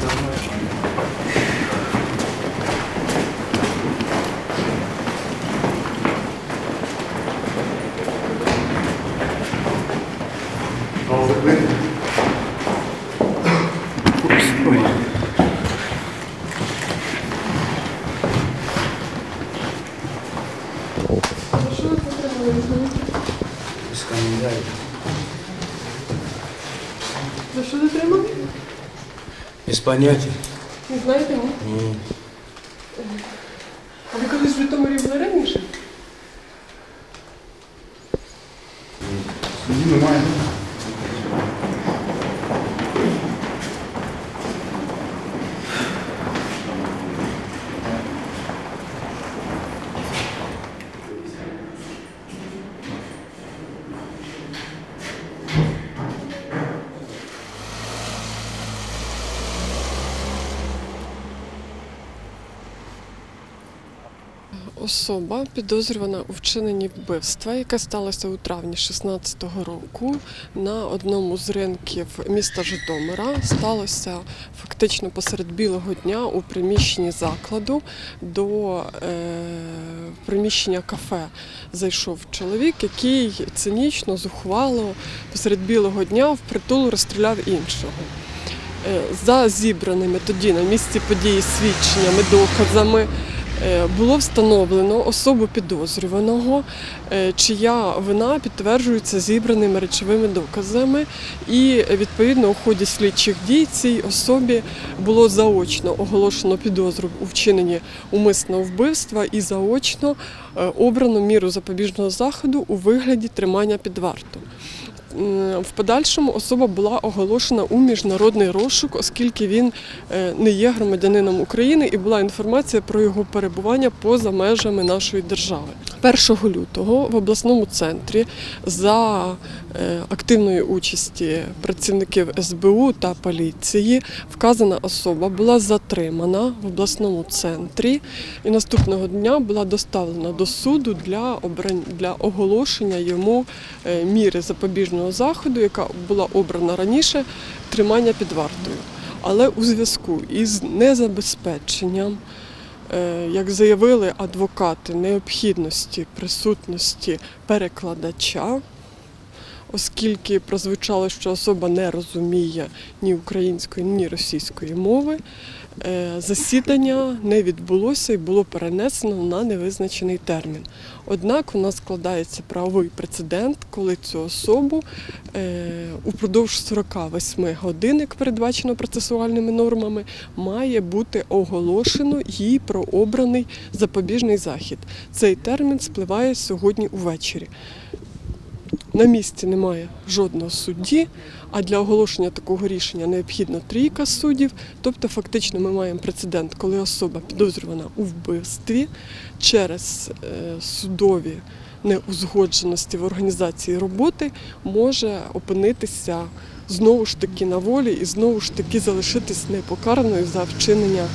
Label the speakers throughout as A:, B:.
A: Затримали?
B: Без коментарів.
A: За що затримали?
B: Без поняття.
A: Не знаєте, ні?
B: Ні.
A: А ви колись в Житомирі були раніше?
C: Немає.
A: Особа підозрювана у вчиненні вбивства, яке сталося у травні 2016 року на одному з ринків міста Житомира. Сталося фактично посеред білого дня у приміщенні закладу до е, приміщення кафе. Зайшов чоловік, який цинічно, зухвало посеред білого дня впритул розстріляв іншого. Е, За зібраними тоді на місці події свідченнями, доказами було встановлено особу підозрюваного, е, чия вина підтверджується зібраними речовими доказами. І е, відповідно у ході слідчих дій цій особі було заочно оголошено підозру у вчиненні умисного вбивства і заочно е, обрано міру запобіжного заходу у вигляді тримання під вартою. М, В подальшому особа була оголошена у міжнародний розшук, оскільки він е, не є громадянином України і була інформація про його перебування поза межами нашої держави. 1 лютого в обласному центрі за е, активної участі працівників СБУ та поліції вказана особа була затримана в обласному центрі і наступного дня була доставлена до суду для обрань для оголошення йому е, міри запобіжного заходу, яка була обрана раніше, тримання під вартою. Але у зв'язку із незабезпеченням, е, як заявили адвокати, необхідності присутності перекладача, оскільки прозвучало, що особа не розуміє ні української, ні російської мови, засідання не відбулося і було перенесено на невизначений термін. Однак у нас складається правовий прецедент, коли цю особу е, упродовж 48 годин, як передбачено процесуальними нормами, має бути оголошено їй про обраний запобіжний захід. Цей термін спливає сьогодні увечері. На місці немає жодного судді, а для оголошення такого рішення необхідно трійка суддів. Тобто, фактично, ми маємо прецедент, коли особа підозрювана у вбивстві через е, судові неузгодженості в організації роботи може опинитися знову ж таки на волі і знову ж таки залишитись непокараною за вчинення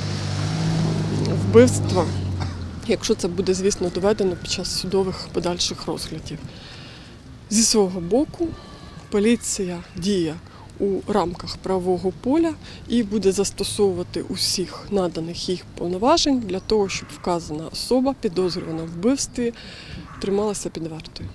A: вбивства, якщо це буде, звісно, доведено під час судових подальших розглядів. Зі свого боку, поліція діє у рамках правового поля і буде застосовувати усіх наданих їх повноважень для того, щоб вказана особа, підозрювана в вбивстві, трималася під вартою.